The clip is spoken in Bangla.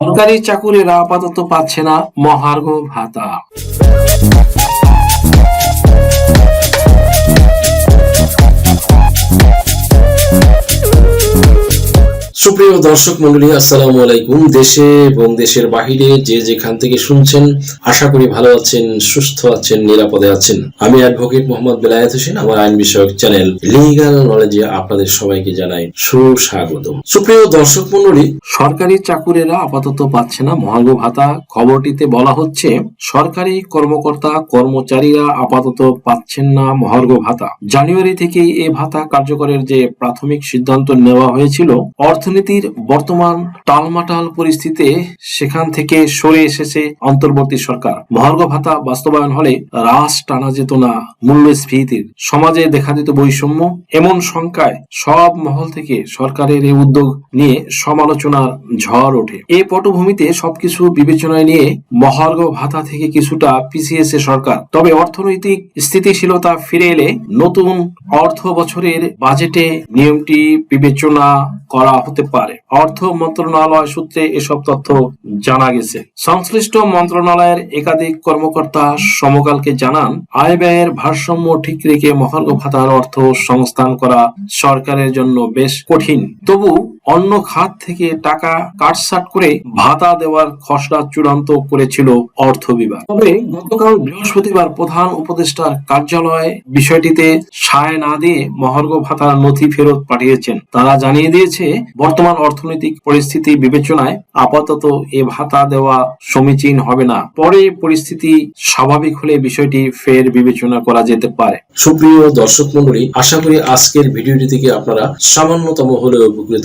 সরকারি চাকুরিরা আপাতত পাচ্ছে না মহার্ঘ ভাতা। সুপ্রিয় দর্শক মন্ডলী আসসালামু আলাইকুম। দেশে এবং দেশের বাহিরে যে যেখান থেকে শুনছেন, আশা করি ভালো আছেন, সুস্থ আছেন, নিরাপদে আছেন। আমি অ্যাডভোকেট মোহাম্মদ বেলায়েত হোসেন, আমার আইন বিষয়ক চ্যানেল লিগাল নলেজে আপনাদের সবাইকে জানাই সুস্বাগত সুপ্রিয় দর্শক মন্ডলী সরকারি চাকুরিরা আপাতত পাচ্ছে না। মহার্ঘ ভাতা খবরটিতে বলা হচ্ছে, সরকারি কর্মকর্তা, কর্মচারীরা আপাতত পাচ্ছেন না মহার্ঘ ভাতা। জানুয়ারি থেকেই এই ভাতা কার্যকরের যে প্রাথমিক সিদ্ধান্ত নেওয়া হয়েছিল অর্থনীতির বর্তমান টালমাটাল পরিস্থিতিতে সেখান থেকে সরে এসেছে অন্তর্বর্তী সরকার। মহার্ঘ ভাতা বাস্তবায়ন হলে হ্রাস টানা যেত না মূল্যস্ফীতির সমাজে দেখা দিত বৈষম্য, এমন শঙ্কায় সব মহল থেকে সরকারের এই উদ্যোগ নিয়ে সমালোচনার ঝড় ওঠে। এই পটভূমিতে সবকিছু বিবেচনায় নিয়ে মহার্ঘ ভাতা থেকে কিছুটা পিছিয়েছে সরকার। তবে অর্থনৈতিক স্থিতিশীলতা ফিরে এলে নতুন অর্থ বছরের বাজেটে নিয়মটি বিবেচনা করা হতে পারে। অর্থ মন্ত্রণালয় সূত্রে এসব তথ্য জানা গেছে। সংশ্লিষ্ট মন্ত্রণালয়ের একাধিক কর্মকর্তা সমকালকে জানান, আয় ব্যয়ের ভারসাম্য ঠিক রেখে মহার্ঘ ভাতার অর্থ সংস্থান করা সরকারের জন্য বেশ কঠিন। তবু অন্য খাত থেকে টাকা কাটছাট করে ভাতা দেওয়ার খসড়া চূড়ান্ত করেছিল অর্থ বিভাগ। তবে গতকাল বৃহস্পতিবার প্রধান উপদেষ্টার কার্যালয় বিষয়টিতে সায় না দিয়ে মহার্ঘ ভাতার নথি ফেরত পাঠিয়েছেন। তারা জানিয়ে দিয়েছে, বর্তমান অর্থনৈতিক পরিস্থিতি বিবেচনায় আপাতত এ ভাতা দেওয়া সমীচীন হবে না। পরে পরিস্থিতি স্বাভাবিক হলে বিষয়টি ফের বিবেচনা করা যেতে পারে। সুপ্রিয় দর্শক মন্ডলী আশা করি আজকের ভিডিওটি থেকে আপনারা সামান্যতম হলেও উপকৃত